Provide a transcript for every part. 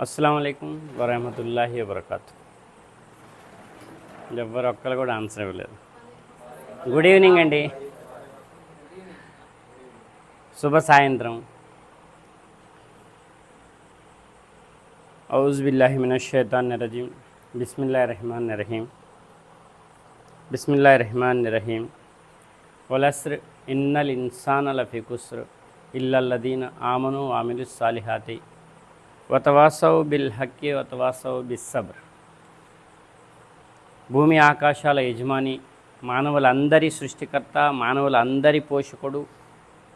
అస్సలం వరహమతుల్లాహి వబర్కాత్. ఎవ్వరు ఒక్కరు కూడా ఆన్సర్ ఇవ్వలేదు. గుడ్ ఈవినింగ్ అండి. శుభ సాయంత్రం. ఔజ్ బిల్లాహి మినషైతాన్ రజీం. బిస్మిల్లా రహమాన్ రహీం. బిస్మిల్లా రహమాన్ రహీం. వలస్ర్ ఇన్నల్ ఇన్సాన్ లఫీ కుస్ర్. ఇల్లల్లదీన ఆమను ఆమిలు సాలిహాతి. వతవాసౌ బిల్ హక్కి వతవాసౌ బిస్సబ్ర భూమి ఆకాశాల యజమాని మానవులందరి సృష్టికర్త మానవులందరి పోషకుడు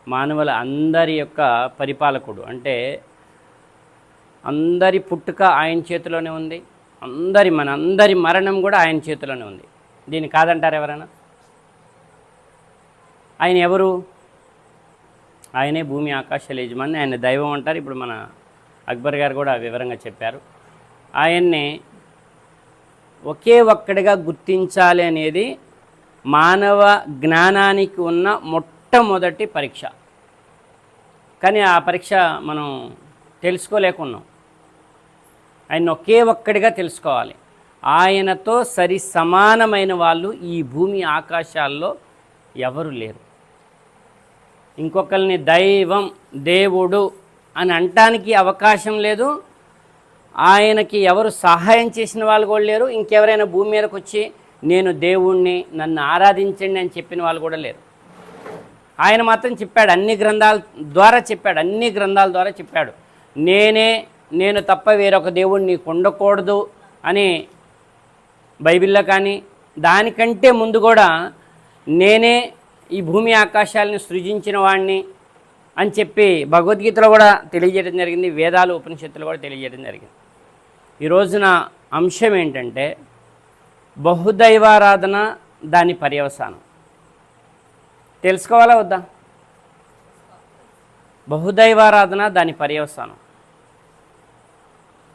మానవుల అందరి యొక్క పరిపాలకుడు. అంటే అందరి పుట్టుక ఆయన చేతిలోనే ఉంది. అందరి మన అందరి మరణం కూడా ఆయన చేతిలోనే ఉంది. దీన్ని కాదంటారు ఎవరైనా? ఆయన ఎవరు? ఆయనే భూమి ఆకాశాల యజమాని ఆయన దైవం అంటారు. ఇప్పుడు మన అక్బర్ గారు కూడా వివరంగా చెప్పారు. ఆయన్ని ఒకే ఒక్కడిగా గుర్తించాలి అనేది మానవ జ్ఞానానికి ఉన్న మొట్టమొదటి పరీక్ష. కానీ ఆ పరీక్ష మనం తెలుసుకోలేకున్నాం. ఆయన ఒకే ఒక్కడిగా తెలుసుకోవాలి. ఆయనతో సరి సమానమైన వాళ్ళు ఈ భూమి ఆకాశాల్లో ఎవరు లేరు. ఇంకొకరిని దైవం దేవుడు అని అంటానికి అవకాశం లేదు. ఆయనకి ఎవరు సహాయం చేసిన వాళ్ళు కూడా లేరు. ఇంకెవరైనా భూమి మీదకి వచ్చి నేను దేవుణ్ణి నన్ను ఆరాధించండి అని చెప్పిన వాళ్ళు కూడా లేరు. ఆయన మాత్రం చెప్పాడు అన్ని గ్రంథాల ద్వారా చెప్పాడు అన్ని గ్రంథాల ద్వారా చెప్పాడు. నేనే నేను తప్ప వేరొక దేవుణ్ణి నీకు ఉండకూడదు అని బైబిల్లో కానీ దానికంటే ముందు కూడా నేనే ఈ భూమి ఆకాశాలను సృజించిన వాడిని అని చెప్పి భగవద్గీతలో కూడా తెలియజేయడం జరిగింది వేదాలు ఉపనిషత్తులు కూడా తెలియజేయడం జరిగింది. ఈ రోజున అంశం ఏంటంటే బహుదైవారాధన దాని పర్యవసానం. తెలుసుకోవాలా వద్దా? బహుదైవారాధన దాని పర్యవసానం.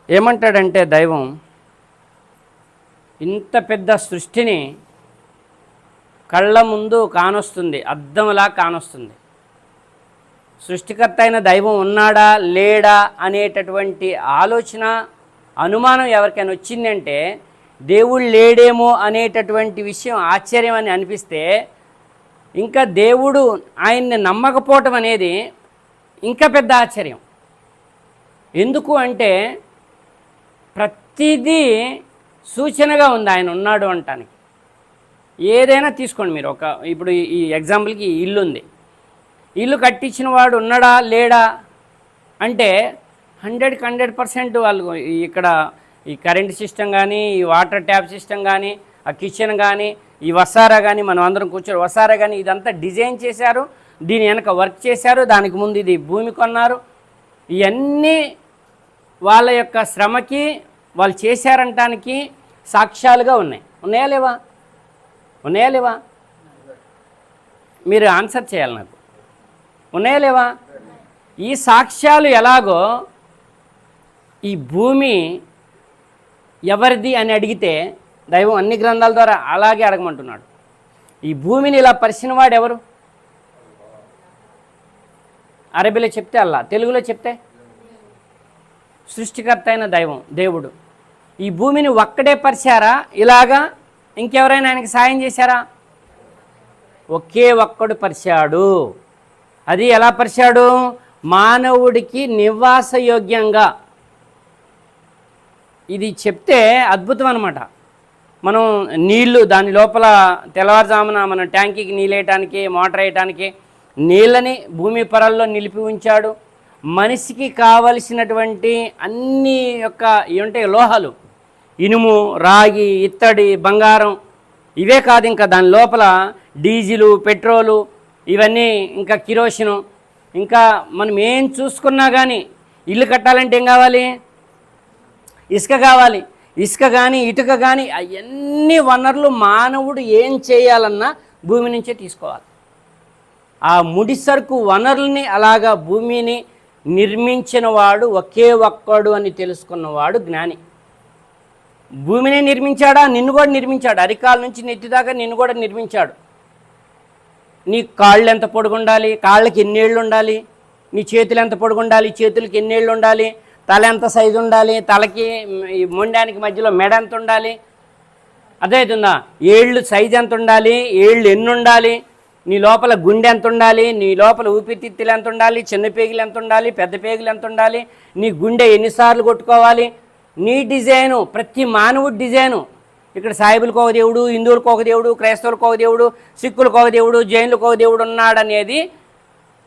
ఏమంటాడంటే దైవం ఇంత పెద్ద సృష్టిని కళ్ళ ముందు కానొస్తుంది అద్దంలా కానొస్తుంది. సృష్టికర్త అయిన దైవం ఉన్నాడా లేడా అనేటటువంటి ఆలోచన అనుమానం ఎవరికైనా వచ్చిందంటే దేవుడు లేడేమో అనేటటువంటి విషయం ఆశ్చర్యం అని అనిపిస్తే ఇంకా దేవుడు ఆయన్ని నమ్మకపోవటం అనేది ఇంకా పెద్ద ఆశ్చర్యం. ఎందుకు అంటే ప్రతిదీ సూచనగా ఉంది ఆయన ఉన్నాడు అంటానికి ఏదైనా తీసుకోండి మీరు ఒక ఇప్పుడు ఈ- ఎగ్జాంపుల్కి ఇల్లు ఉంది ఇల్లు కట్టించిన వాడు ఉన్నాడా లేడా? అంటే హండ్రెడ్కి హండ్రెడ్ పర్సెంట్ వాళ్ళు ఇక్కడ ఈ కరెంట్ సిస్టమ్ కానీ ఈ వాటర్ ట్యాప్ సిస్టమ్ కానీ ఆ కిచెన్ కానీ ఈ వసారా కానీ మనం అందరం కూర్చొని వసారా కానీ ఇదంతా డిజైన్ చేశారు. దీని వెనక వర్క్ చేశారు. దానికి ముందు ఇది భూమి కొన్నారు. ఇవన్నీ వాళ్ళ యొక్క శ్రమకి వాళ్ళు చేశారంటానికి సాక్ష్యాలుగా ఉన్నాయి. ఉన్నాయా లేవా? ఉన్నాయా లేవా? మీరు ఆన్సర్ చేయాలి నాకు. ఉన్నాయా లేవా? ఈ సాక్ష్యాలు ఎలాగో ఈ భూమి ఎవరిది అని అడిగితే దైవం అన్ని గ్రంథాల ద్వారా అలాగే అడగమంటున్నాడు. ఈ భూమిని ఇలా పరిచిన వాడు ఎవరు? అరబీలో చెప్తే అల్లా తెలుగులో చెప్తే? సృష్టికర్త అయిన దైవం దేవుడు. ఈ భూమిని ఒక్కడే పరిచారా? ఇలాగా ఇంకెవరైనా ఆయనకి సాయం చేశారా? ఒకే ఒక్కడు పరిచాడు. అది ఎలా పరిచాడు? మానవుడికి నివాసయోగ్యంగా. ఇది చెప్తే అద్భుతం అనమాట మనం నీళ్ళు దాని లోపల తెల్లవారుజామున మన ట్యాంకీకి నీళ్ళేయటానికి మోటార్ వేయటానికి నీళ్ళని భూమి పొరల్లో నిలిపి ఉంచాడు. మనిషికి కావలసినటువంటి అన్ని యొక్క ఏమంటే లోహాలు. ఇనుము రాగి ఇత్తడి బంగారం. ఇవే కాదు ఇంకా దాని లోపల డీజిలు పెట్రోలు ఇవన్నీ ఇంకా కిరోసిను ఇంకా మనం ఏం చూసుకున్నా కానీ ఇల్లు కట్టాలంటే ఏం కావాలి? ఇసుక కావాలి. ఇసుక కానీ ఇటుక కానీ అవన్నీ వనరులు మానవుడు ఏం చేయాలన్నా భూమి నుంచే తీసుకోవాలి. ఆ ముడి సరుకు వనరుల్ని అలాగా భూమిని నిర్మించిన వాడు ఒకే ఒక్కడు అని తెలుసుకున్నవాడు జ్ఞాని. భూమిని నిర్మించాడా? నిన్ను కూడా నిర్మించాడు. అరికాల నుంచి నెత్తిదాకా నిన్ను కూడా నిర్మించాడు. నీ కాళ్ళు ఎంత పొడుగు ఉండాలి కాళ్ళకి ఎన్నేళ్ళు ఉండాలి నీ చేతులు ఎంత పొడుగు ఉండాలి చేతులకి ఎన్నేళ్ళు ఉండాలి తల ఎంత సైజు ఉండాలి తలకి మొండానికి మధ్యలో మెడ ఎంత ఉండాలి అర్థమవుతుందా ఏళ్ళు సైజ్ ఎంత ఉండాలి ఏళ్ళు ఎన్ని ఉండాలి నీ లోపల గుండె ఎంత ఉండాలి నీ లోపల ఊపిరితిత్తులు ఎంత ఉండాలి చిన్న పేగులు ఎంత ఉండాలి పెద్ద పేగులు ఎంత ఉండాలి నీ గుండె ఎన్నిసార్లు కొట్టుకోవాలి? నీ డిజైను ప్రతి మానవుడి డిజైను ఇక్కడ సాయిబులకు ఒక దేవుడు హిందువులకు ఒక దేవుడు క్రైస్తవులకు ఒక దేవుడు సిక్కులకు ఒక దేవుడు జైనులకు ఒక దేవుడు ఉన్నాడనేది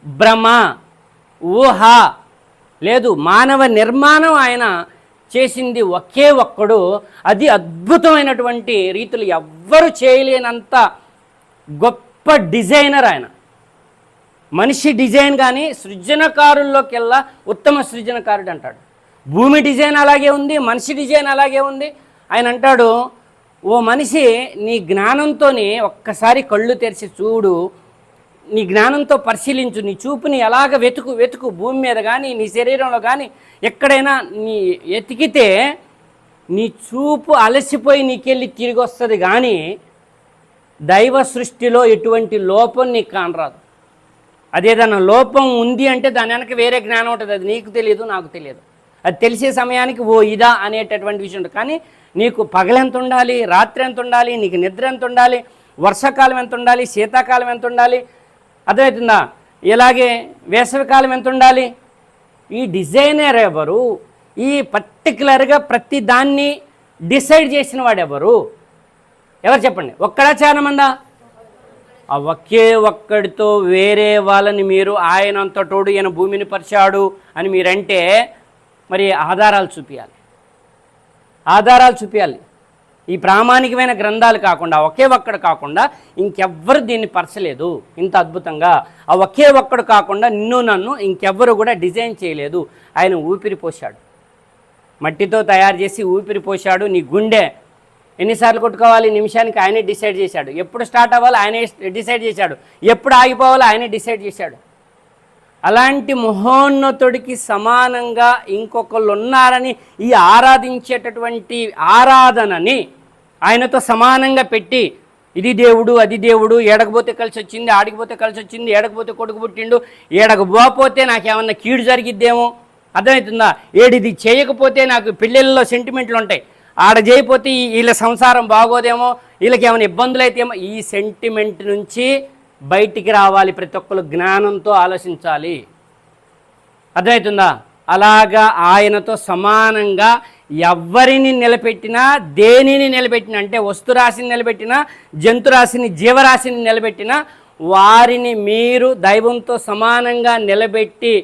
భ్రమ ఊహ. లేదు మానవ నిర్మాణం ఆయన చేసింది ఒకే ఒక్కడు. అది అద్భుతమైనటువంటి రీతులు ఎవ్వరు చేయలేనంత గొప్ప డిజైనర్ ఆయన. మనిషి డిజైన్ కానీ సృజనకారుల్లోకెల్లా ఉత్తమ సృజనకారుడు అంటాడు భూమి డిజైన్ అలాగే ఉంది మనిషి డిజైన్ అలాగే ఉంది. ఆయన అంటాడు ఓ మనిషి నీ జ్ఞానంతోనే ఒక్కసారి కళ్ళు తెరిచి చూడు నీ జ్ఞానంతో పరిశీలించు నీ చూపుని ఎలాగ వెతుకు వెతుకు భూమి మీద కానీ నీ శరీరంలో కానీ ఎక్కడైనా నీ ఎతికితే నీ చూపు అలసిపోయి నీకెళ్ళి తిరిగి వస్తుంది కానీ దైవ సృష్టిలో ఎటువంటి లోపం నీకు కానరాదు. అదేదన్నా లోపం ఉంది అంటే దాని వెనక వేరే జ్ఞానం ఉంటుంది. అది నీకు తెలియదు నాకు తెలియదు అది తెలిసే సమయానికి ఓ ఇదా అనేటటువంటి విషయం ఉంటుంది. కానీ నీకు పగలెంత ఉండాలి రాత్రి ఎంత ఉండాలి నీకు నిద్ర ఎంత ఉండాలి వర్షాకాలం ఎంత ఉండాలి శీతాకాలం ఎంత ఉండాలి? అర్థమవుతుందా? ఇలాగే వేసవికాలం ఎంత ఉండాలి? ఈ డిజైనర్ ఎవరు? ఈ పర్టికులర్గా ప్రతి దాన్ని డిసైడ్ చేసిన వాడు ఎవరు? ఎవరు చెప్పండి? ఒక్కడా చాలా ఆ ఒకే ఒక్కడితో వేరే వాళ్ళని మీరు ఆయనంతటోడు ఈయన భూమిని పరిచాడు అని మీరంటే మరి ఆధారాలు చూపించాలి ఆధారాలు చూపించాలి ఈ ప్రామాణికమైన గ్రంథాలు కాకుండా ఒకే ఒక్కడు కాకుండా ఇంకెవ్వరు దీన్ని పరచలేదు. ఇంత అద్భుతంగా. ఆ ఒకే ఒక్కడు కాకుండా నిన్ను నన్ను ఇంకెవ్వరు కూడా డిజైన్ చేయలేదు. ఆయన ఊపిరి పోశాడు. మట్టితో తయారు చేసి ఊపిరి పోశాడు. నీ గుండె ఎన్నిసార్లు కొట్టుకోవాలి? నిమిషానికి ఆయనే డిసైడ్ చేశాడు. ఎప్పుడు స్టార్ట్ అవ్వాలి? ఆయనే డిసైడ్ చేశాడు. ఎప్పుడు ఆగిపోవాలో? ఆయనే డిసైడ్ చేశాడు. అలాంటి మహోన్నతుడికి సమానంగా ఇంకొకళ్ళు ఉన్నారని ఈ ఆరాధించేటటువంటి ఆరాధనని ఆయనతో సమానంగా పెట్టి ఇది దేవుడు అది దేవుడు ఏడకపోతే కలిసి వచ్చింది ఆడికిపోతే కలిసి వచ్చింది ఏడకపోతే కొడుకు పుట్టిండు ఏడకపోతే నాకేమన్నా కీడు జరిగిద్దేమో? అర్థమవుతుందా? ఏడిది చేయకపోతే నాకు పెళ్ళిళ్ళలో సెంటిమెంట్లు ఉంటాయి. ఆడ చేయకపోతే ఈ- వీళ్ళ సంసారం బాగోదేమో? వీళ్ళకి ఏమైనా ఇబ్బందులు అయితేమో ఈ సెంటిమెంట్ నుంచి బయటికి రావాలి ప్రతి ఒక్కరు జ్ఞానంతో ఆలోచించాలి. అర్థమవుతుందా? అలాగా ఆయనతో సమానంగా ఎవరిని నిలబెట్టినా దేనిని నిలబెట్టినా అంటే వస్తురాశిని నిలబెట్టినా జంతురాశిని జీవరాశిని నిలబెట్టినా వారిని మీరు దైవంతో సమానంగా నిలబెట్టి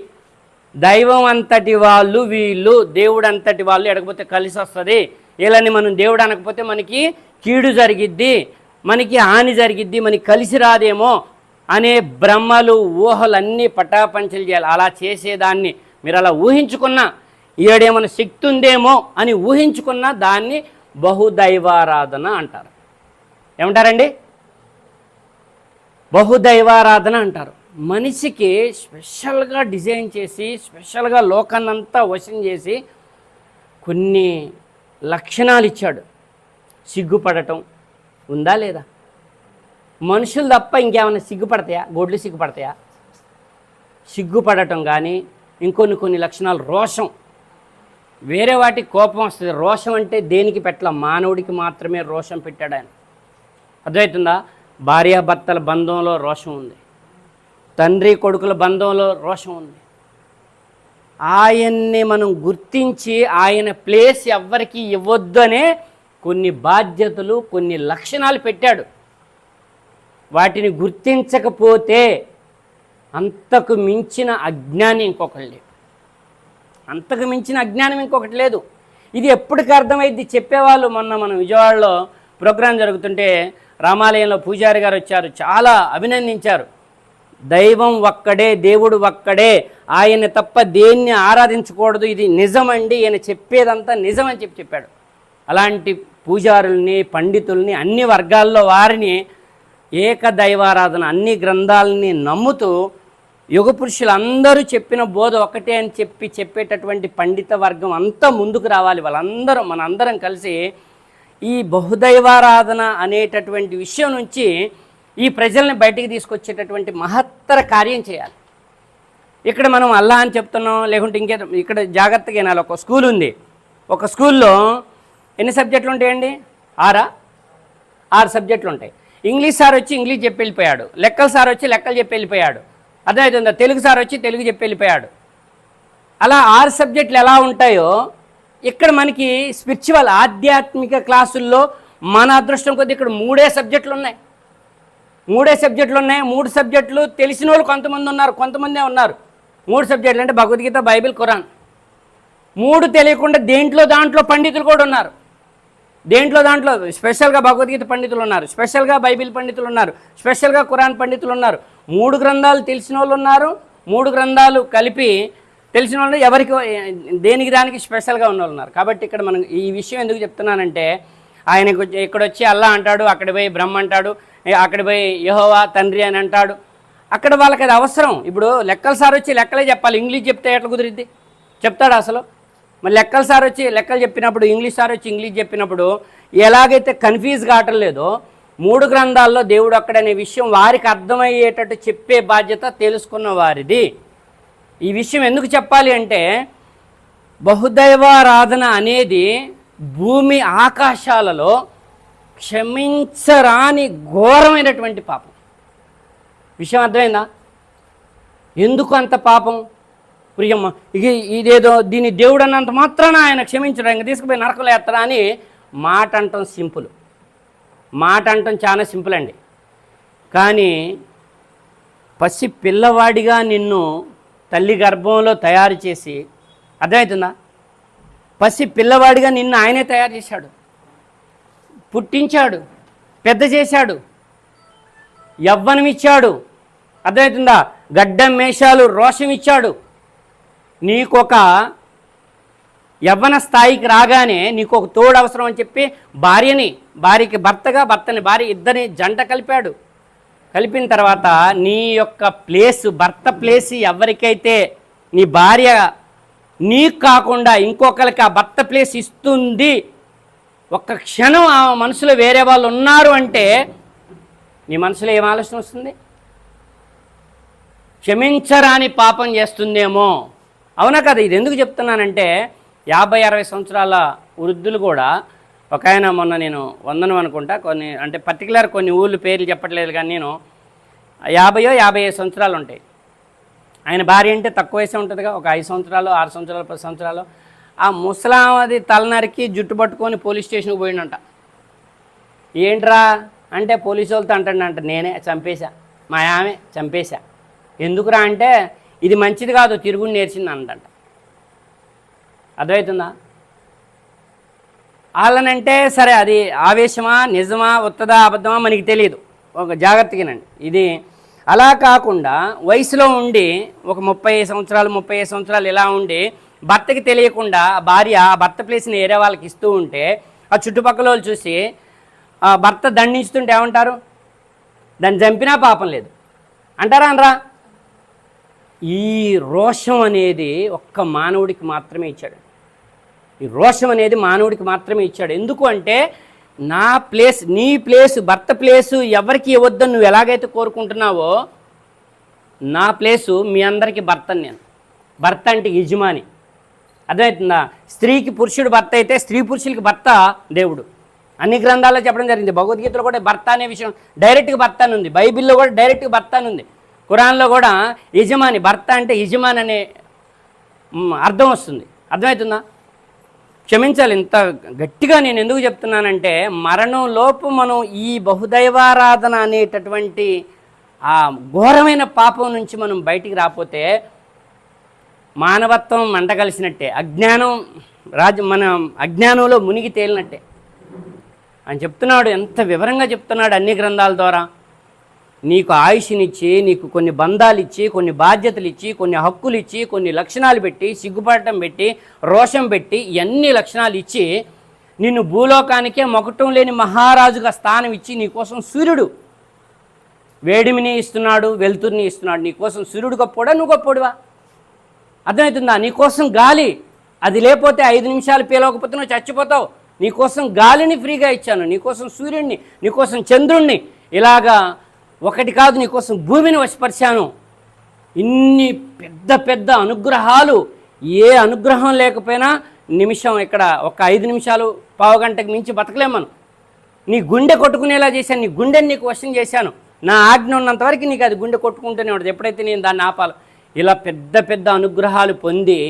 దైవం అంతటి వాళ్ళు వీళ్ళు దేవుడు అంతటి వాళ్ళు ఎడకపోతే కలిసి వస్తుంది వీళ్ళని మనం దేవుడు అనకపోతే మనకి కీడు జరిగిద్ది. మనకి హాని జరిగిద్ది మనకి కలిసి రాదేమో అనే భ్రమలు ఊహలన్నీ పటాపంచలు చేయాలి. అలా చేసేదాన్ని మీరు అలా ఊహించుకున్నా ఏడేమైనా శక్తి ఉందేమో అని ఊహించుకున్న దాన్ని బహుదైవారాధన అంటారు. ఏమంటారండి? బహుదైవారాధన అంటారు. మనిషికి స్పెషల్గా డిజైన్ చేసి స్పెషల్గా లోకాన్నంతా వశం చేసి కొన్ని లక్షణాలు ఇచ్చాడు. సిగ్గుపడటం ఉందా లేదా? మనుషులు తప్ప ఇంకేమైనా సిగ్గుపడతాయా? గొడ్లు సిగ్గుపడతాయా? సిగ్గుపడటం కానీ ఇంకొన్ని కొన్ని లక్షణాలు రోషం. వేరే వాటికి కోపం వస్తుంది. రోషం అంటే దేనికి పెట్టల? మానవుడికి మాత్రమే రోషం పెట్టాడు ఆయన. అర్థమవుతుందా భార్యాభర్తల బంధంలో రోషం ఉంది. తండ్రి కొడుకుల బంధంలో రోషం ఉంది. ఆయన్ని మనం గుర్తించి ఆయన ప్లేస్ ఎవ్వరికీ ఇవ్వద్దనే కొన్ని బాధ్యతలు కొన్ని లక్షణాలు పెట్టాడు. వాటిని గుర్తించకపోతే అంతకు మించిన అజ్ఞానం ఇంకొకటి లేదు అంతకు మించిన అజ్ఞానం ఇంకొకటి లేదు. ఇది ఎప్పటికి అర్థమైంది చెప్పేవాళ్ళు మొన్న మన విజయవాడలో ప్రోగ్రాం జరుగుతుంటే రామాలయంలో పూజారి గారు వచ్చారు చాలా అభినందించారు. దైవం ఒక్కడే దేవుడు ఒక్కడే ఆయన తప్ప దేన్ని ఆరాధించకూడదు ఇది నిజమండి ఈయన చెప్పేదంతా నిజమని చెప్పి చెప్పాడు. అలాంటి పూజారుల్ని పండితుల్ని అన్ని వర్గాల్లో వారిని ఏకదైవారాధన అన్ని గ్రంథాలని నమ్ముతూ యుగ పురుషులందరూ చెప్పిన బోధ ఒకటే అని చెప్పి చెప్పేటటువంటి పండిత వర్గం అంతా ముందుకు రావాలి. వాళ్ళందరం మనందరం కలిసి ఈ బహుదైవారాధన అనేటటువంటి విషయం నుంచి ఈ ప్రజల్ని బయటికి తీసుకొచ్చేటటువంటి మహత్తర కార్యం చేయాలి. ఇక్కడ మనం అల్లా అని చెప్తున్నాం లేకుంటే ఇంకే ఇక్కడ జాగ్రత్తగా వినాలి. ఒక స్కూల్ ఉంది. ఒక స్కూల్లో ఎన్ని సబ్జెక్టులు ఉంటాయండి ఆరా? ఆరు సబ్జెక్టులు ఉంటాయి ఇంగ్లీష్ సార్ వచ్చి ఇంగ్లీష్ చెప్పి వెళ్ళిపోయాడు లెక్కల సార్ వచ్చి లెక్కలు చెప్పి వెళ్ళిపోయాడు అర్థమవుతుందా? తెలుగు సార్ వచ్చి తెలుగు చెప్పి వెళ్ళిపోయాడు అలా ఆరు సబ్జెక్టులు ఎలా ఉంటాయో ఇక్కడ మనకి స్పిరిచువల్ ఆధ్యాత్మిక క్లాసుల్లో మన అదృష్టం కొద్ది ఇక్కడ మూడే సబ్జెక్టులు ఉన్నాయి మూడే సబ్జెక్టులు ఉన్నాయి మూడు సబ్జెక్టులు తెలిసిన వాళ్ళు కొంతమంది ఉన్నారు కొంతమందే ఉన్నారు. మూడు సబ్జెక్టులు అంటే భగవద్గీత బైబిల్ ఖురాన్. మూడు తెలియకుండా దేంట్లో దాంట్లో పండితులు కూడా ఉన్నారు. దేంట్లో దాంట్లో? స్పెషల్గా భగవద్గీత పండితులు ఉన్నారు. స్పెషల్గా బైబిల్ పండితులు ఉన్నారు. స్పెషల్గా ఖురాన్ పండితులు ఉన్నారు. మూడు గ్రంథాలు తెలిసిన వాళ్ళు ఉన్నారు. మూడు గ్రంథాలు కలిపి తెలిసిన వాళ్ళు ఎవరికి దేనికి దానికి స్పెషల్గా ఉన్న వాళ్ళు ఉన్నారు. కాబట్టి ఇక్కడ మనం ఈ విషయం ఎందుకు చెప్తున్నానంటే ఆయనకు ఇక్కడ వచ్చి అల్లా అంటాడు అక్కడ పోయి బ్రహ్మ అంటాడు అక్కడ పోయి యహోవా తండ్రి అని అంటాడు. అక్కడ వాళ్ళకి అది అవసరం. ఇప్పుడు లెక్కలు సార్ వచ్చి లెక్కలే చెప్పాలి. ఇంగ్లీష్ చెప్తే ఎట్లా కుదిరిద్ది? చెప్తాడు అసలు? మరి లెక్కల సార్ వచ్చి లెక్కలు చెప్పినప్పుడు ఇంగ్లీష్ సార్ వచ్చి ఇంగ్లీష్ చెప్పినప్పుడు ఎలాగైతే కన్ఫ్యూజ్ కావటం లేదో మూడు గ్రంథాల్లో దేవుడు అక్కడనే విషయం వారికి అర్థమయ్యేటట్టు చెప్పే బాధ్యత తెలుసుకున్న వారిది. ఈ విషయం ఎందుకు చెప్పాలి అంటే బహుదైవారాధన అనేది భూమి ఆకాశాలలో క్షమించరాని ఘోరమైనటువంటి పాపం. విషయం అర్థమైందా? ఎందుకు అంత పాపం? ప్రియమ్మ ఇదేదో దీని దేవుడు అన్నంత మాత్రాన ఆయన క్షమించడం ఇంకా తీసుకుపోయి నరకలు ఎత్తరా అని మాట అంటాం సింపుల్. మాట అంటాం చాలా సింపుల్ అండి. కానీ పసి పిల్లవాడిగా నిన్ను తల్లి గర్భంలో తయారు చేసి అర్థమవుతుందా పసి పిల్లవాడిగా నిన్ను ఆయనే తయారు చేశాడు. పుట్టించాడు పెద్ద చేశాడు యవ్వనం ఇచ్చాడు అర్థమవుతుందా గడ్డం మేషాలు రోషం ఇచ్చాడు నీకొక యవ్వన స్థాయికి రాగానే నీకు ఒక తోడు అవసరం అని చెప్పి భార్యని భార్యకి భర్తగా భర్తని భార్య ఇద్దరిని జంట కలిపాడు. కలిపిన తర్వాత నీ యొక్క ప్లేస్ భర్త ప్లేస్ ఎవరికైతే నీ భార్య నీకు కాకుండా ఇంకొకరికి ఆ భర్త ప్లేస్ ఇస్తుంది ఒక్క క్షణం ఆ మనసులో వేరే వాళ్ళు ఉన్నారు అంటే నీ మనసులో ఏం ఆలోచన వస్తుంది? క్షమించరాని పాపం చేస్తుందేమో. అవునా కదా ఇది ఎందుకు చెప్తున్నానంటే యాభై అరవై సంవత్సరాల వృద్ధులు కూడా ఒక ఆయన మొన్న నేను వందనం అనుకుంటా కొన్ని అంటే పర్టికులర్ కొన్ని ఊళ్ళు పేర్లు చెప్పట్లేదు కానీ నేను యాభయో యాభై ఐదు సంవత్సరాలు ఉంటాయి. ఆయన భార్య అంటే తక్కువ వయసే ఉంటుందిగా ఒక ఐదు సంవత్సరాలు ఆరు సంవత్సరాలు పది సంవత్సరాలు. ఆ ముసలామది తలనరికి జుట్టు పట్టుకొని పోలీస్ స్టేషన్కి పోయిండంట. ఏంట్రా అంటే పోలీసు వాళ్ళతో అంటాడంట నేనే చంపేశా మా ఆమె చంపేశా. ఎందుకురా అంటే ఇది మంచిది కాదు తిరుగుని నేర్చింది అందంట అర్థమవుతుందా? వాళ్ళనంటే సరే అది ఆవేశమా నిజమా ఉత్తదా అబద్ధమా మనకి తెలియదు ఒక జాగ్రత్తగానండి ఇది అలా కాకుండా వయసులో ఉండి ఒక ముప్పై సంవత్సరాలు ముప్పై ఐదు సంవత్సరాలు ఇలా ఉండి భర్తకి తెలియకుండా భార్య ఆ భర్త ప్లేస్ని వేరే వాళ్ళకి ఇస్తూ ఉంటే ఆ చుట్టుపక్కల వాళ్ళు చూసి భర్త దండించుతుంటే ఏమంటారు? దాన్ని చంపినా పాపం లేదు. అంటారా అనరా? ఈ రోషం అనేది ఒక్క మానవుడికి మాత్రమే ఇచ్చాడు. ఈ రోషం అనేది మానవుడికి మాత్రమే ఇచ్చాడు. ఎందుకు అంటే నా ప్లేస్ నీ ప్లేస్ భర్త ప్లేసు ఎవరికి ఇవ్వద్దని నువ్వు ఎలాగైతే కోరుకుంటున్నావో నా ప్లేసు మీ అందరికీ భర్తని నేను. భర్త అంటే యజమాని. అర్థమవుతుందా? స్త్రీకి పురుషుడు భర్త అయితే స్త్రీ పురుషులకి భర్త దేవుడు. అన్ని గ్రంథాల్లో చెప్పడం జరిగింది. భగవద్గీతలో కూడా భర్త అనే విషయం డైరెక్ట్గా భర్త అని ఉంది. బైబిల్లో కూడా డైరెక్ట్గా భర్త అని ఉంది. కురాన్లో కూడా యజమాని భర్త అంటే యజమాని అనే అర్థం వస్తుంది. అర్థమవుతుందా? క్షమించాలి ఇంత గట్టిగా నేను ఎందుకు చెప్తున్నానంటే మరణం లోపు మనం ఈ బహుదైవారాధన అనేటటువంటి ఆ ఘోరమైన పాపం నుంచి మనం బయటికి రాకపోతే మానవత్వం మంట కలిసినట్టే అజ్ఞానం రాజు మన అజ్ఞానంలో మునిగి తేలినట్టే. అని చెప్తున్నాడు ఎంత వివరంగా చెప్తున్నాడు అన్ని గ్రంథాల ద్వారా. నీకు ఆయుష్నిచ్చి నీకు కొన్ని బంధాలు ఇచ్చి కొన్ని బాధ్యతలు ఇచ్చి కొన్ని హక్కులు ఇచ్చి కొన్ని లక్షణాలు పెట్టి సిగ్గుపడటం పెట్టి రోషం పెట్టి ఇవన్నీ లక్షణాలు ఇచ్చి నిన్ను భూలోకానికే మొగటం లేని మహారాజుగా స్థానం ఇచ్చి నీకోసం సూర్యుడు వేడిమిని ఇస్తున్నాడు వెలుతురిని ఇస్తున్నాడు. నీకోసం సూర్యుడు గొప్పోడా? నువ్వు గొప్పోడువా? అర్థమవుతుందా నీకోసం గాలి. అది లేకపోతే ఐదు నిమిషాలు పీలవకపోతే నువ్వు చచ్చిపోతావు నీకోసం గాలిని ఫ్రీగా ఇచ్చాను. నీకోసం సూర్యుడిని నీకోసం చంద్రుణ్ణి ఇలాగా ఒకటి కాదు నీకోసం భూమిని వశపరిచాను. ఇన్ని పెద్ద పెద్ద అనుగ్రహాలు ఏ అనుగ్రహం లేకపోయినా నిమిషం ఇక్కడ ఒక ఐదు నిమిషాలు పావు గంటకు మించి బతకలేం మనం. నీ గుండె కొట్టుకునేలా చేశాను నీ గుండెని నీకు వశం చేశాను. నా ఆజ్ఞ ఉన్నంత వరకు నీకు అది గుండె కొట్టుకుంటూనే ఉంటుంది ఎప్పుడైతే నేను దాన్ని ఆపాలి. ఇలా పెద్ద పెద్ద అనుగ్రహాలు పొంది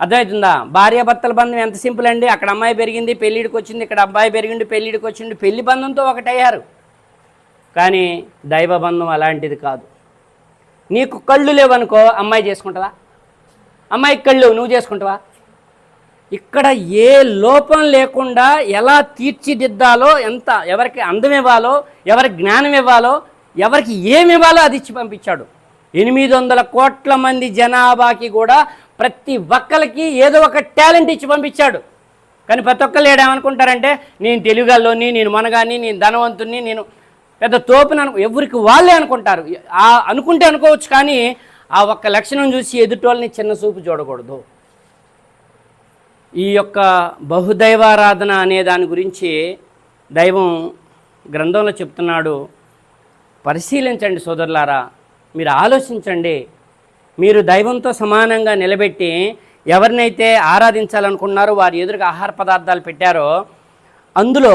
అర్థమవుతుందా? భార్యాభర్తల బంధం ఎంత సింపుల్ అండి. అక్కడ అమ్మాయి పెరిగింది పెళ్ళిడికి వచ్చింది ఇక్కడ అబ్బాయి పెరిగింది పెళ్ళిడికి వచ్చింది పెళ్ళి బంధంతో ఒకటయ్యారు. కానీ దైవబంధం అలాంటిది కాదు. నీకు కళ్ళు లేవనుకో అమ్మాయి చేసుకుంటావా అమ్మాయి కళ్ళు నువ్వు చేసుకుంటావా? ఇక్కడ ఏ లోపం లేకుండా ఎలా తీర్చిదిద్దాలో ఎంత ఎవరికి అందం ఇవ్వాలో ఎవరికి జ్ఞానం ఇవ్వాలో ఎవరికి ఏమి ఇవ్వాలో అది ఇచ్చి పంపించాడు. ఎనిమిది వందల కోట్ల మంది జనాభాకి కూడా ప్రతి ఒక్కరికి ఏదో ఒక టాలెంట్ ఇచ్చి పంపించాడు. కానీ ప్రతి ఒక్కళ్ళు ఏమనుకుంటారంటే నేను తెలుగులోని నేను మనగాని నేను ధనవంతుని నేను పెద్ద తోపుని అను ఎవరికి వాళ్ళే అనుకుంటారు. ఆ అనుకుంటే అనుకోవచ్చు కానీ ఆ ఒక్క లక్షణం చూసి ఎదుటోళ్ళని చిన్న చూపు చూడకూడదు. ఈ యొక్క బహుదైవారాధన అనే దాని గురించి దైవం గ్రంథంలో చెప్తున్నాడు. పరిశీలించండి సోదరులారా మీరు ఆలోచించండి. మీరు దైవంతో సమానంగా నిలబెట్టి ఎవరినైతే ఆరాధించాలనుకున్నారో వారి ఎదురుగా ఆహార పదార్థాలు పెట్టారో అందులో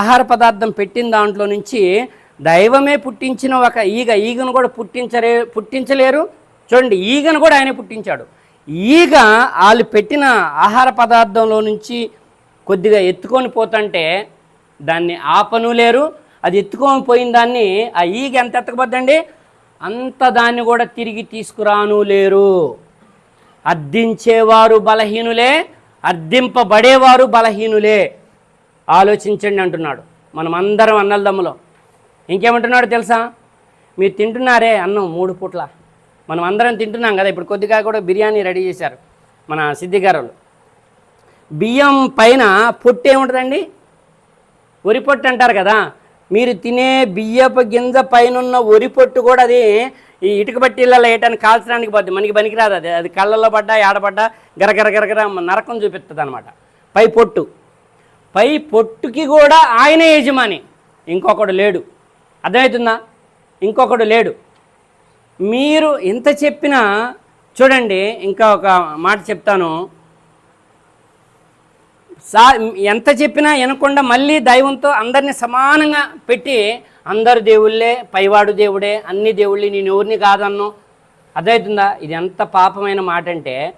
ఆహార పదార్థం పెట్టిన దాంట్లో నుంచి దైవమే పుట్టించిన ఒక ఈగ ఈగను కూడా పుట్టించలే పుట్టించలేరు. చూడండి ఈగను కూడా ఆయనే పుట్టించాడు. ఈగ వాళ్ళు పెట్టిన ఆహార పదార్థంలో నుంచి కొద్దిగా ఎత్తుకొని పోతుంటే దాన్ని ఆపను లేరు. అది ఎత్తుకొని పోయిన దాన్ని ఆ ఈగ ఎంత ఎత్తకపోద్దండి? అంత దాన్ని కూడా తిరిగి తీసుకురాను లేరు. అర్థించేవారు బలహీనులే అర్థింపబడేవారు బలహీనులే. ఆలోచించండి అంటున్నాడు. మనం అందరం అన్నలదమ్ములో. ఇంకేమంటున్నాడు తెలుసా? మీరు తింటున్నారే అన్నం మూడు పూట్ల. మనం అందరం తింటున్నాం కదా ఇప్పుడు కొద్దిగా కూడా బిర్యానీ రెడీ చేశారు మన సిద్ధిగారులు బియ్యం పైన పొట్టు ఏముంటుందండి? వరి పొట్టు అంటారు కదా. మీరు తినే బియ్యపు గింజ పైన వరి పొట్టు కూడా అది ఈ ఇటుక బట్టీలలో వేయటానికి కాల్చడానికి పోద్ది. మనకి పనికిరాదు అది. అది కళ్ళల్లో పడ్డా ఏడపడ్డా గరగర గరగర నరకం చూపిస్తుంది అనమాట పై పొట్టు. పై పొట్టుకి కూడా ఆయన యజమాని. ఇంకొకడు లేడు. అర్థమవుతుందా? ఇంకొకడు లేడు. మీరు ఎంత చెప్పినా చూడండి ఇంకా ఒక మాట చెప్తాను. సా ఎంత చెప్పినా వినకుండా మళ్ళీ దైవంతో అందరిని సమానంగా పెట్టి అందరు దేవుళ్ళే పైవాడు దేవుడే అన్ని దేవుళ్ళే నేను ఎవరిని కాదన్ను. అర్థమవుతుందా? ఇది ఎంత పాపమైన మాట అంటే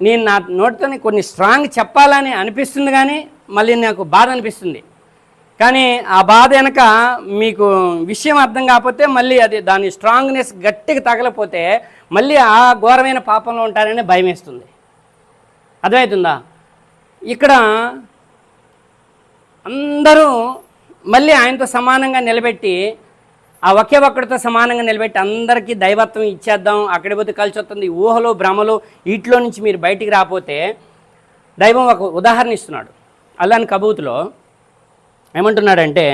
నేను నా నోటితోని కొన్ని స్ట్రాంగ్ చెప్పాలని అనిపిస్తుంది కానీ మళ్ళీ నాకు బాధ అనిపిస్తుంది. కానీ ఆ బాధ వెనక మీకు విషయం అర్థం కాకపోతే మళ్ళీ అది దాని స్ట్రాంగ్నెస్ గట్టిగా తగలపోతే మళ్ళీ ఆ ఘోరమైన పాపంలో ఉంటారని భయం వేస్తుంది అర్థమవుతుందా? ఇక్కడ అందరూ మళ్ళీ ఆయనతో సమానంగా నిలబెట్టి ఆ ఒకే ఒక్కడితో సమానంగా నిలబెట్టి అందరికీ దైవత్వం ఇచ్చేద్దాం అక్కడి పోతే కలిసి వస్తుంది ఊహలు ఊహలో భ్రమలు వీటిలో నుంచి మీరు బయటికి రాకపోతే దైవం ఒక ఉదాహరణ ఇస్తున్నాడు. అల్లాని కబూతులో ఏమంటున్నాడంటే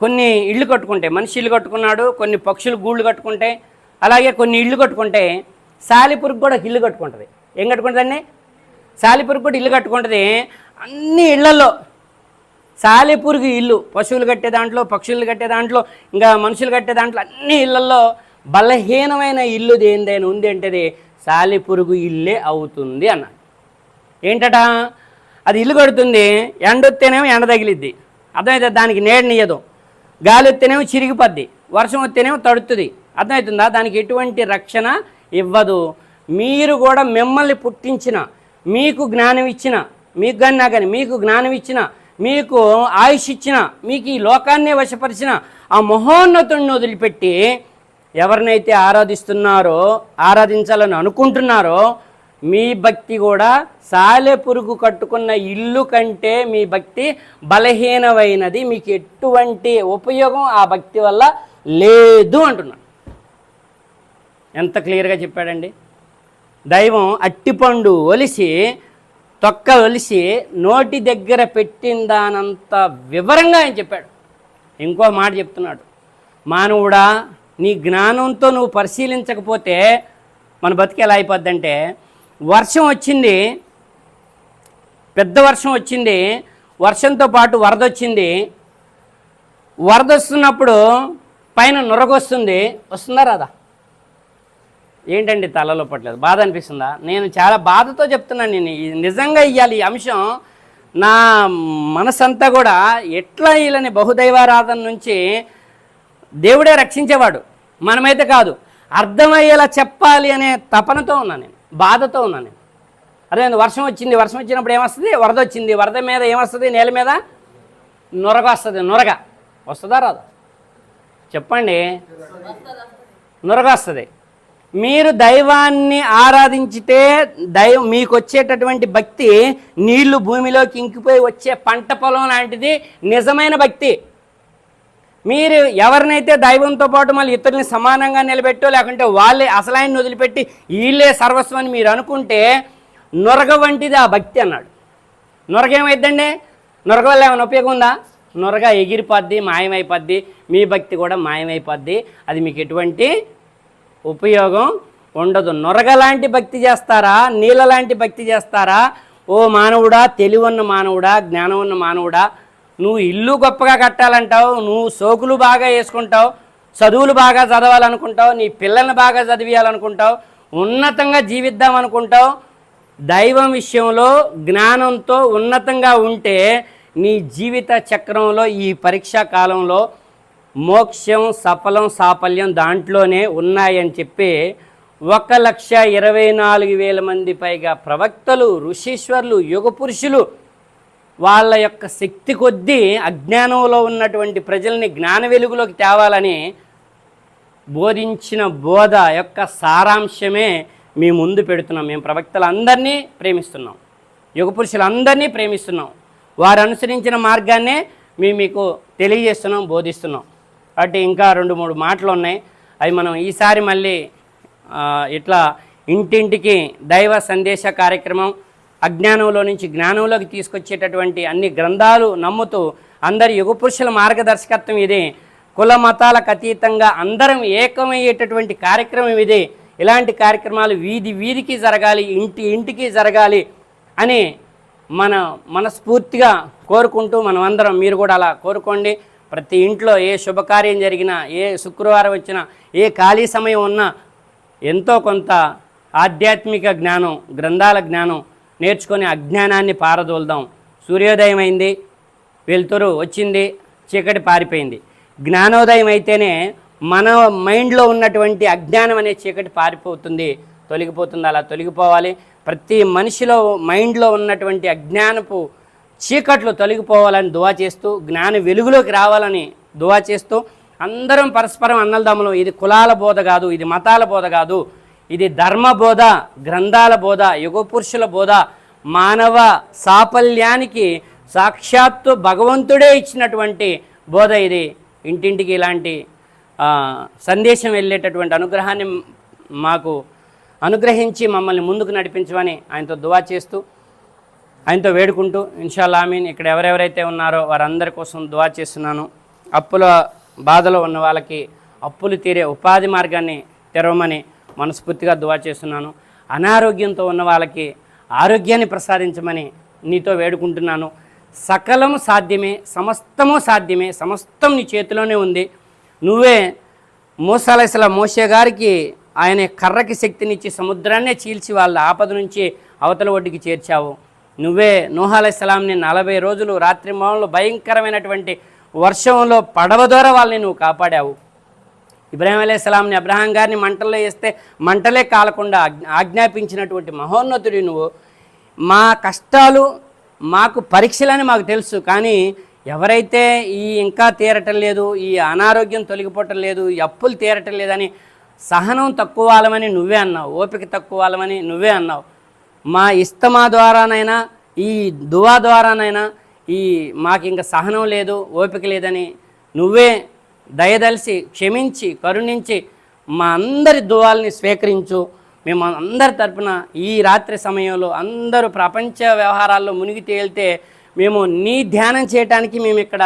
కొన్ని ఇళ్ళు కట్టుకుంటే మనిషి ఇల్లు కట్టుకున్నాడు కొన్ని పక్షులు గూళ్ళు కట్టుకుంటే అలాగే కొన్ని ఇళ్ళు కట్టుకుంటే సాలిపురుగు కూడా ఇల్లు కట్టుకుంటుంది. ఏం కట్టుకుంటుందండి? సాలిపురుగు కూడా ఇల్లు కట్టుకుంటుంది. అన్ని ఇళ్ళలో సాలెపురుగు ఇల్లు. పశువులు కట్టే దాంట్లో పక్షులు కట్టే దాంట్లో ఇంకా మనుషులు కట్టే దాంట్లో అన్ని ఇళ్ళలో బలహీనమైన ఇల్లు దేనిదైనా ఉంది అంటేది సాలెపురుగు ఇల్లే అవుతుంది అన్నాడు. ఏంటట? అది ఇల్లు కడుతుంది ఎండ వస్తేనేమో ఎండ తగిలిద్ది. అర్థమైతే దానికి నీడనియ్యదు గాలి వస్తేనేమో చిరిగిపోద్ది. వర్షం వస్తేనేమో తడుతుంది అర్థమవుతుందా దానికి ఎటువంటి రక్షణ ఇవ్వదు. మీరు కూడా మిమ్మల్ని పుట్టించిన మీకు జ్ఞానం ఇచ్చిన మీకు కానీ నా కానీ మీకు జ్ఞానం ఇచ్చిన మీకు ఆయుష్ ఇచ్చిన మీకు ఈ లోకాన్నే వశపరిచిన ఆ మహోన్నతుడిని వదిలిపెట్టి ఎవరినైతే ఆరాధిస్తున్నారో ఆరాధించాలని అనుకుంటున్నారో మీ భక్తి కూడా సాలె పురుగు కట్టుకున్న ఇల్లు కంటే మీ భక్తి బలహీనమైనది. మీకు ఎటువంటి ఉపయోగం ఆ భక్తి వల్ల లేదు అంటున్నాడు. ఎంత క్లియర్గా చెప్పాడండి? దైవం అట్టిపండు ఒలిసి తొక్క ఒలిసి నోటి దగ్గర పెట్టిందానంత వివరంగా ఆయన చెప్పాడు. ఇంకో మాట చెప్తున్నాడు. మానవుడా నీ జ్ఞానంతో నువ్వు పరిశీలించకపోతే మన బతికి ఎలా అయిపోద్దంటే వర్షం వచ్చింది పెద్ద వర్షం వచ్చింది వర్షంతో పాటు వరద వచ్చింది. వరద వస్తున్నప్పుడు పైన నొరగొస్తుంది. వస్తుందా రాదా? ఏంటండి తలలో పట్టలేదు బాధ అనిపిస్తుందా? నేను చాలా బాధతో చెప్తున్నాను నేను నిజంగా ఇవ్వాలి ఈ అంశం. నా మనసంతా కూడా ఎట్లా వీళ్ళని బహుదైవారాధన నుంచి దేవుడే రక్షించేవాడు? మనమైతే కాదు. అర్థమయ్యేలా చెప్పాలి అనే తపనతో ఉన్నాను నేను. బాధతో ఉన్నాను నేను. అదే వర్షం వచ్చింది వర్షం వచ్చినప్పుడు ఏమొస్తుంది? వరద వచ్చింది వరద మీద ఏమొస్తుంది? నేల మీద నొరగ వస్తుంది నొరగ. వస్తుందా రాదా? చెప్పండి. నొరగ వస్తుంది. మీరు దైవాన్ని ఆరాధించితే దైవ మీకు వచ్చేటటువంటి భక్తి నీళ్ళు భూమిలోకి ఇంకిపోయి వచ్చే పంట పొలం లాంటిది నిజమైన భక్తి. మీరు ఎవరినైతే దైవంతో పాటు మళ్ళీ ఇతరుల్ని సమానంగా నిలబెట్టో లేకుంటే వాళ్ళే అసలైన వదిలిపెట్టి వీళ్ళే సర్వస్వం అని మీరు అనుకుంటే నొరగ వంటిది ఆ భక్తి అన్నాడు. నొరగ ఏమైద్దండి నొరగ వల్ల ఏమైనా ఉపయోగం ఉందా? నొరగ ఎగిరిపోద్ది మాయమైపోద్ది మీ భక్తి కూడా మాయమైపోద్ది. అది మీకు ఎటువంటి ఉపయోగం ఉండదు. నొరగ లాంటి భక్తి చేస్తారా? నీళ్ళ లాంటి భక్తి చేస్తారా? ఓ మానవుడా తెలివన్న మానవుడా జ్ఞానం ఉన్న మానవుడా నువ్వు ఇల్లు గొప్పగా కట్టాలంటావు నువ్వు సోకులు బాగా వేసుకుంటావు చదువులు బాగా చదవాలనుకుంటావు నీ పిల్లల్ని బాగా చదివియాలనుకుంటావు ఉన్నతంగా జీవిద్దాం అనుకుంటావు దైవం విషయంలో జ్ఞానంతో ఉన్నతంగా ఉంటే నీ జీవిత చక్రంలో ఈ పరీక్షా కాలంలో మోక్షం సఫలం సాఫల్యం దాంట్లోనే ఉన్నాయని చెప్పి ఒక లక్ష ఇరవై నాలుగు వేల మంది పైగా ప్రవక్తలు ఋషీశ్వర్లు యుగ పురుషులు వాళ్ళ యొక్క శక్తి కొద్దీ అజ్ఞానంలో ఉన్నటువంటి ప్రజల్ని జ్ఞాన వెలుగులోకి తేవాలని బోధించిన బోధ యొక్క సారాంశమే మీ ముందు పెడుతున్నాం. మేము ప్రవక్తలందరినీ ప్రేమిస్తున్నాం. యుగ పురుషులందరినీ ప్రేమిస్తున్నాం. వారు అనుసరించిన మార్గాన్నే మేము మీకు తెలియజేస్తున్నాం బోధిస్తున్నాం. కాబట్టి ఇంకా రెండు మూడు మాటలు ఉన్నాయి అవి మనం ఈసారి మళ్ళీ ఇట్లా ఇంటింటికి దైవ సందేశ కార్యక్రమం అజ్ఞానంలో నుంచి జ్ఞానంలోకి తీసుకొచ్చేటటువంటి అన్ని గ్రంథాలు నమ్ముతూ అందరి యుగ పురుషుల మార్గదర్శకత్వం ఇది. కుల మతాలకు అతీతంగా అందరం ఏకమయ్యేటటువంటి కార్యక్రమం ఇది. ఇలాంటి కార్యక్రమాలు వీధి వీధికి జరగాలి ఇంటి ఇంటికి జరగాలి అని మన మనస్ఫూర్తిగా కోరుకుంటూ మనం అందరం మీరు కూడా అలా కోరుకోండి. ప్రతి ఇంట్లో ఏ శుభకార్యం జరిగినా ఏ శుక్రవారం వచ్చినా ఏ ఖాళీ సమయం ఉన్నా ఎంతో కొంత ఆధ్యాత్మిక జ్ఞానం గ్రంథాల జ్ఞానం నేర్చుకొని అజ్ఞానాన్ని పారదోల్దాం. సూర్యోదయం అయింది వెలుతురు వచ్చింది చీకటి పారిపోయింది. జ్ఞానోదయం అయితేనే మన మైండ్లో ఉన్నటువంటి అజ్ఞానం అనే చీకటి పారిపోతుంది తొలగిపోతుంది. అలా తొలగిపోవాలి. ప్రతి మనిషిలో మైండ్లో ఉన్నటువంటి అజ్ఞానపు చీకట్లు తొలగిపోవాలని దువా చేస్తూ జ్ఞాన వెలుగులోకి రావాలని దువా చేస్తూ అందరం పరస్పరం అన్నలదమ్ములు ఇది కులాల బోధ కాదు ఇది మతాల బోధ కాదు ఇది ధర్మ బోధ గ్రంథాల బోధ యుగ పురుషుల బోధ మానవ సాఫల్యానికి సాక్షాత్తు భగవంతుడే ఇచ్చినటువంటి బోధ ఇది. ఇంటింటికి ఇలాంటి సందేశం వెళ్ళేటటువంటి అనుగ్రహాన్ని మాకు అనుగ్రహించి మమ్మల్ని ముందుకు నడిపించమని ఆయనతో దువా చేస్తూ ఆయనతో వేడుకుంటూ ఇన్షాల్ ఆమీన్ ఇక్కడ ఎవరెవరైతే ఉన్నారో వారందరి కోసం దువా చేస్తున్నాను. అప్పుల బాధలో ఉన్న వాళ్ళకి అప్పులు తీరే ఉపాధి మార్గాన్ని తెరవమని మనస్ఫూర్తిగా దువా చేస్తున్నాను. అనారోగ్యంతో ఉన్న వాళ్ళకి ఆరోగ్యాన్ని ప్రసాదించమని నీతో వేడుకుంటున్నాను. సకలము సాధ్యమే సమస్తము సాధ్యమే సమస్తం నీ చేతిలోనే ఉంది. నువ్వే మూసాలసల మోసే గారికి ఆయన కర్రకి శక్తినిచ్చి సముద్రాన్నే చీల్చి వాళ్ళ ఆపద నుంచి అవతల ఒడ్డుకి చేర్చావు. నువ్వే నూహాలస్లాంని నలభై రోజులు రాత్రి మౌనంలో భయంకరమైనటువంటి వర్షంలో పడవ ద్వారా వాళ్ళని నువ్వు కాపాడావు. ఇబ్రాహిం అలైహిస్సలాంని అబ్రహాం గారిని మంటల్లో వేస్తే మంటలే కాలకుండా ఆజ్ఞాపించినటువంటి మహోన్నతుడి నువ్వు. మా కష్టాలు మాకు పరీక్షలని మాకు తెలుసు కానీ ఎవరైతే ఈ ఇంకా తీరటం లేదు ఈ అనారోగ్యం తొలగిపోవటం లేదు ఈ అప్పులు తీరటం లేదని సహనం తక్కువ వాళ్ళమని నువ్వే అన్నావు ఓపిక తక్కువ వాళ్ళమని నువ్వే అన్నావు. మా ఇస్తమా ద్వారానైనా ఈ దువా ద్వారానైనా ఈ మాకు ఇంకా సహనం లేదు ఓపిక లేదని నువ్వే దయదలిసి క్షమించి కరుణించి మా అందరి దువాల్ని స్వీకరించు. మేము అందరి తరపున ఈ రాత్రి సమయంలో అందరూ ప్రపంచ వ్యవహారాల్లో మునిగి తేలితే మేము నీ ధ్యానం చేయటానికి మేము ఇక్కడ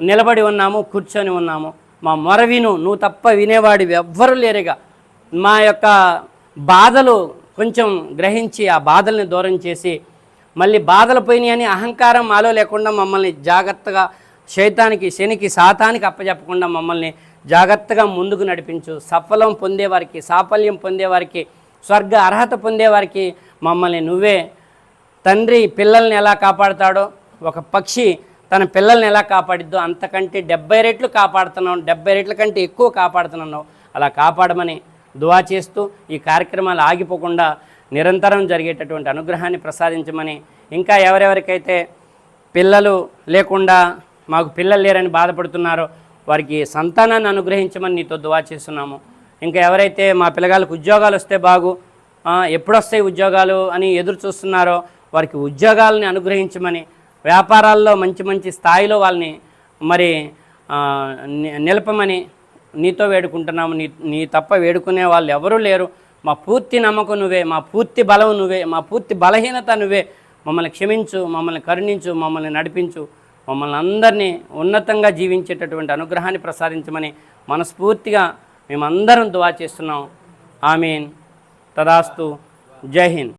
నిలబడి ఉన్నాము కూర్చొని ఉన్నాము. మా మొర విను నువ్వు తప్ప వినేవాడు ఎవ్వరూ లేరుగా. మా యొక్క బాధలు కొంచెం గ్రహించి ఆ బాధల్ని దూరం చేసి మళ్ళీ బాధలు పోయినాయి అని అహంకారం మాలో లేకుండా మమ్మల్ని జాగ్రత్తగా శైతానికి శనికి సాతానికి అప్పచెప్పకుండా మమ్మల్ని జాగ్రత్తగా ముందుకు నడిపించు. సఫలం పొందేవారికి సాఫల్యం పొందేవారికి స్వర్గ అర్హత పొందేవారికి మమ్మల్ని నువ్వే. తండ్రి పిల్లల్ని ఎలా కాపాడుతాడో ఒక పక్షి తన పిల్లల్ని ఎలా కాపాడిద్దో అంతకంటే డెబ్బై రెట్లు కాపాడుతున్నావు డెబ్బై రెట్ల కంటే ఎక్కువ కాపాడుతున్నావు. అలా కాపాడమని దువా చేస్తూ ఈ కార్యక్రమాలు ఆగిపోకుండా నిరంతరం జరిగేటటువంటి అనుగ్రహాన్ని ప్రసాదించమని ఇంకా ఎవరెవరికైతే పిల్లలు లేకుండా మాకు పిల్లలు లేరని బాధపడుతున్నారో వారికి సంతానాన్ని అనుగ్రహించమని నీతో దువా చేస్తున్నాము. ఇంకా ఎవరైతే మా పిల్లగాళ్ళకు ఉద్యోగాలు వస్తే బాగు ఎప్పుడొస్తాయి ఉద్యోగాలు అని ఎదురు చూస్తున్నారో వారికి ఉద్యోగాలని అనుగ్రహించమని వ్యాపారాల్లో మంచి మంచి స్థాయిలో వాళ్ళని మరి ని- నిలపమని నీతో వేడుకుంటున్నాము. నీ నీ తప్ప వేడుకునే వాళ్ళు ఎవరూ లేరు. మా పూర్తి నమ్మకం నువ్వే మా పూర్తి బలం నువ్వే మా పూర్తి బలహీనత నువ్వే. మమ్మల్ని క్షమించు మమ్మల్ని కరుణించు మమ్మల్ని నడిపించు. మమ్మల్ని అందరినీ ఉన్నతంగా జీవించేటటువంటి అనుగ్రహాన్ని ప్రసాదించమని మనస్ఫూర్తిగా మేమందరం దువా చేస్తున్నాం. ఆమెన్. తదాస్తు. జై హింద్.